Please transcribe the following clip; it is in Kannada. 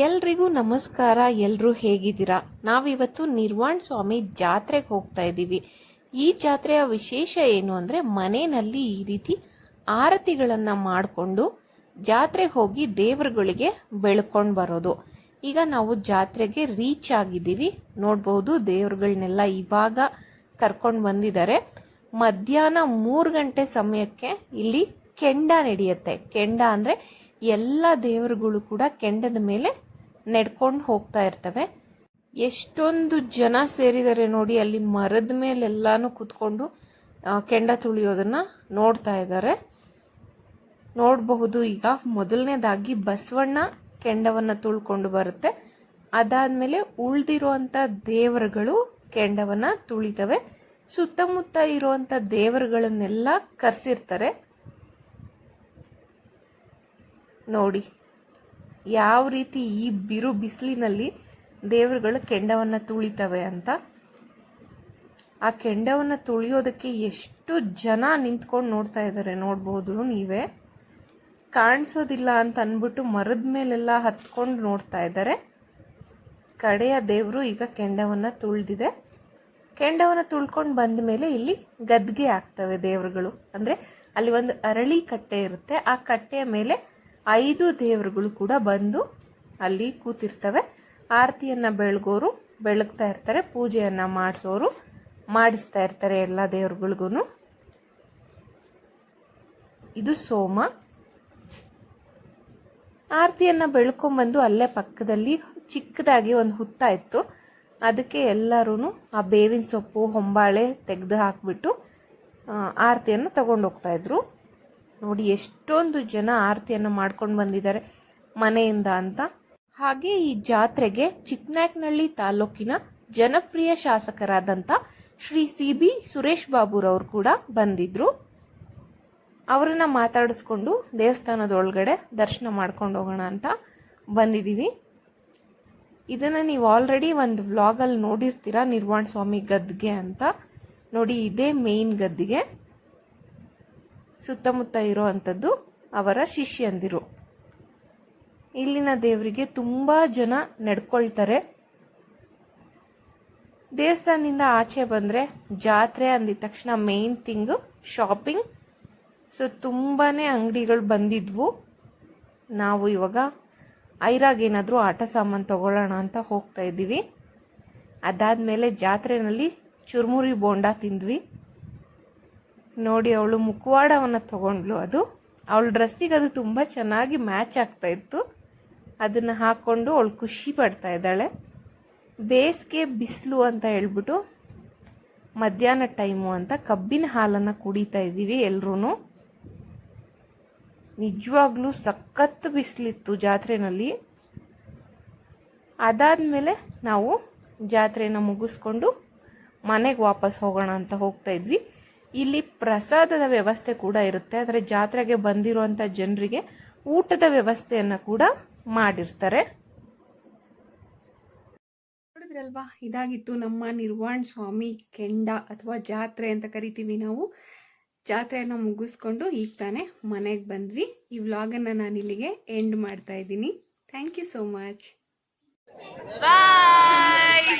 ಎಲ್ರಿಗೂ ನಮಸ್ಕಾರ ಎಲ್ಲರೂ ಹೇಗಿದ್ದೀರಾ? ನಾವಿವತ್ತು ನಿರ್ವಾಣ್ ಸ್ವಾಮಿ ಜಾತ್ರೆಗೆ ಹೋಗ್ತಾ ಇದ್ದೀವಿ. ಈ ಜಾತ್ರೆಯ ವಿಶೇಷ ಏನು ಅಂದರೆ ಮನೆಯಲ್ಲಿ ಈ ರೀತಿ ಆರತಿಗಳನ್ನು ಮಾಡಿಕೊಂಡು ಜಾತ್ರೆಗೆ ಹೋಗಿ ದೇವರುಗಳಿಗೆ ಬೆಳ್ಕೊಂಡು ಬರೋದು. ಈಗ ನಾವು ಜಾತ್ರೆಗೆ ರೀಚ್ ಆಗಿದ್ದೀವಿ. ನೋಡ್ಬೋದು ದೇವ್ರುಗಳನ್ನೆಲ್ಲ ಇವಾಗ ಕರ್ಕೊಂಡು ಬಂದಿದ್ದಾರೆ. ಮಧ್ಯಾಹ್ನ ಮೂರು ಗಂಟೆ ಸಮಯಕ್ಕೆ ಇಲ್ಲಿ ಕೆಂಡ ನಡೆಯುತ್ತೆ. ಕೆಂಡ ಅಂದರೆ ಎಲ್ಲ ದೇವರುಗಳು ಕೂಡ ಕೆಂಡದ ಮೇಲೆ ನೆಡ್ಕೊಂಡು ಹೋಗ್ತಾ ಇರ್ತವೆ. ಎಷ್ಟೊಂದು ಜನ ಸೇರಿದ್ದಾರೆ ನೋಡಿ, ಅಲ್ಲಿ ಮರದ ಮೇಲೆಲ್ಲಾನು ಕುತ್ಕೊಂಡು ಕೆಂಡ ತುಳಿಯೋದನ್ನ ನೋಡ್ತಾ ಇದ್ದಾರೆ. ನೋಡಬಹುದು, ಈಗ ಮೊದಲನೇದಾಗಿ ಬಸವಣ್ಣ ಕೆಂಡವನ್ನ ತುಳ್ಕೊಂಡು ಬರುತ್ತೆ. ಅದಾದ್ಮೇಲೆ ಉಳ್ದಿರುವಂತ ದೇವರುಗಳು ಕೆಂಡವನ್ನ ತುಳಿತವೆ. ಸುತ್ತಮುತ್ತ ಇರುವಂತ ದೇವರುಗಳನ್ನೆಲ್ಲ ಕರ್ಸಿರ್ತಾರೆ. ನೋಡಿ. ಯಾವ ರೀತಿ ಈ ಬಿರು ಬಿಸಿಲಿನಲ್ಲಿ ದೇವರುಗಳು ಕೆಂಡವನ್ನು ತುಳಿತವೆ ಅಂತ. ಆ ಕೆಂಡವನ್ನು ತುಳಿಯೋದಕ್ಕೆ ಎಷ್ಟು ಜನ ನಿಂತ್ಕೊಂಡು ನೋಡ್ತಾ ಇದ್ದಾರೆ ನೋಡ್ಬೋದು ನೀವೇ. ಕಾಣಿಸೋದಿಲ್ಲ ಅಂತ ಅಂದ್ಬಿಟ್ಟು ಮರದ ಮೇಲೆಲ್ಲ ಹತ್ಕೊಂಡು ನೋಡ್ತಾ ಇದ್ದಾರೆ ಕಡೆಯ ದೇವರು ಈಗ ಕೆಂಡವನ್ನು ತುಳಿದಿದೆ. ಕೆಂಡವನ್ನು ತುಳ್ಕೊಂಡು ಬಂದ ಮೇಲೆ ಇಲ್ಲಿ ಗದ್ಗೆ ಆಗ್ತವೆ ದೇವರುಗಳು. ಅಂದರೆ ಅಲ್ಲಿ ಒಂದು ಅರಳಿ ಕಟ್ಟೆ ಇರುತ್ತೆ. ಆ ಕಟ್ಟೆಯ ಮೇಲೆ ಐದು ದೇವರುಗಳು ಕೂಡ ಬಂದು ಅಲ್ಲಿ ಕೂತಿರ್ತವೆ. ಆರತಿಯನ್ನು ಬೆಳಗೋರು ಬೆಳಗ್ತಾ ಇರ್ತಾರೆ, ಪೂಜೆಯನ್ನ ಮಾಡಿಸೋರು ಮಾಡಿಸ್ತಾ ಇರ್ತಾರೆ ಎಲ್ಲ ದೇವ್ರುಗಳಿಗೂ ಇದು ಸೋಮ. ಆರತಿಯನ್ನು ಬೆಳ್ಕೊಂಬಂದು ಅಲ್ಲೇ ಪಕ್ಕದಲ್ಲಿ ಚಿಕ್ಕದಾಗಿ ಒಂದು ಹುತ್ತ ಇತ್ತು. ಅದಕ್ಕೆ ಎಲ್ಲರೂ ಆ ಬೇವಿನ ಸೊಪ್ಪು, ಹೊಂಬಾಳೆ ತೆಗೆದು ಹಾಕಿಬಿಟ್ಟು ಆರತಿಯನ್ನು ತಗೊಂಡು ಹೋಗ್ತಾ ಇದ್ರು. ನೋಡಿ, ಎಷ್ಟೊಂದು ಜನ ಆರತಿಯನ್ನು ಮಾಡ್ಕೊಂಡು ಬಂದಿದ್ದಾರೆ ಮನೆಯಿಂದ ಅಂತ. ಹಾಗೆ ಈ ಜಾತ್ರೆಗೆ ಚಿಕ್ಕನಾಯಕನಹಳ್ಳಿ ತಾಲೂಕಿನ ಜನಪ್ರಿಯ ಶಾಸಕರಾದಂಥ ಶ್ರೀ ಸಿ ಬಿ ಸುರೇಶ್ ಬಾಬುರವರು ಕೂಡ ಬಂದಿದ್ರು. ಅವರನ್ನು ಮಾತಾಡಿಸ್ಕೊಂಡು ದೇವಸ್ಥಾನದೊಳಗಡೆ ದರ್ಶನ ಮಾಡ್ಕೊಂಡು ಹೋಗೋಣ ಅಂತ ಬಂದಿದ್ದೀವಿ ಇದನ್ನು ನೀವು ಆಲ್ರೆಡಿ ಒಂದು ವ್ಲಾಗಲ್ಲಿ ನೋಡಿರ್ತೀರಾ ನಿರ್ವಾಣ ಸ್ವಾಮಿ ಗದ್ದಿಗೆ ಅಂತ. ನೋಡಿ, ಇದೇ ಮೇಯ್ನ್ ಗದ್ದಿಗೆ. ಸುತ್ತಮುತ್ತ ಇರೋ ಅಂಥದ್ದು ಅವರ ಶಿಷ್ಯಂದಿರು. ಇಲ್ಲಿನ ದೇವರಿಗೆ ತುಂಬ ಜನ ನಡ್ಕೊಳ್ತಾರೆ. ದೇವಸ್ಥಾನದಿಂದ ಆಚೆ ಬಂದರೆ ಜಾತ್ರೆ ಅಂದಿದ ತಕ್ಷಣ ಮೇನ್ ಥಿಂಗು ಶಾಪಿಂಗ್ ಸೊ ತುಂಬಾ ಅಂಗಡಿಗಳು ಬಂದಿದ್ವು. ನಾವು ಇವಾಗ ಐರಾಗೇನಾದರೂ ಆಟ ಸಾಮಾನು ತಗೊಳ್ಳೋಣ ಅಂತ ಹೋಗ್ತಾ ಇದ್ದೀವಿ. ಅದಾದಮೇಲೆ ಜಾತ್ರೆನಲ್ಲಿ ಚುರುಮುರಿ ಬೋಂಡ ತಿಂದ್ವಿ. ನೋಡಿ ಅವಳು ಮುಖವಾಡವನ್ನು ತಗೊಂಡ್ಳು ಅದು. ಅವಳ ಡ್ರೆಸ್ಸಿಗೆ ಅದು ತುಂಬ ಚೆನ್ನಾಗಿ ಮ್ಯಾಚ್ ಆಗ್ತಾ ಇತ್ತು. ಅದನ್ನು ಹಾಕ್ಕೊಂಡು ಅವಳು ಖುಷಿ ಪಡ್ತಾ ಇದ್ದಾಳೆ. ಬೇಸಿಗೆ ಬಿಸಿಲು ಅಂತ ಹೇಳ್ಬಿಟ್ಟು ಮಧ್ಯಾಹ್ನ ಟೈಮು ಅಂತ ಕಬ್ಬಿನ ಹಾಲನ್ನು ಕುಡಿತಾ ಇದ್ದೀವಿ ಎಲ್ಲರೂ ನಿಜವಾಗ್ಲೂ ಸಖತ್ತು ಬಿಸಿಲಿತ್ತು ಜಾತ್ರೆನಲ್ಲಿ. ಅದಾದಮೇಲೆ ನಾವು ಜಾತ್ರೆಯನ್ನು ಮುಗಿಸ್ಕೊಂಡು ಮನೆಗೆ ವಾಪಸ್ ಹೋಗೋಣ ಅಂತ ಹೋಗ್ತಾ ಇದ್ವಿ. ಇಲ್ಲಿ ಪ್ರಸಾದದ ವ್ಯವಸ್ಥೆ ಕೂಡ ಇರುತ್ತೆ. ಅಂದರೆ ಜಾತ್ರೆಗೆ ಬಂದಿರುವಂಥ ಜನರಿಗೆ ಊಟದ ವ್ಯವಸ್ಥೆಯನ್ನು ಕೂಡ ಮಾಡಿರ್ತಾರೆ. ನೋಡಿದ್ರಲ್ವಾ? ಇದಾಗಿತ್ತು ನಮ್ಮ ನಿರ್ವಾಣ್ ಸ್ವಾಮಿ ಕೆಂಡ ಅಥವಾ ಜಾತ್ರೆ ಅಂತ ಕರಿತೀವಿ ನಾವು. ಜಾತ್ರೆಯನ್ನು ಮುಗಿಸ್ಕೊಂಡು ಈಗ ತಾನೇ ಮನೆಗೆ ಬಂದ್ವಿ. ಈ ವ್ಲಾಗನ್ನು ನಾನು ಇಲ್ಲಿಗೆ ಎಂಡ್ ಮಾಡ್ತಾ ಇದ್ದೀನಿ. Thank you so much bye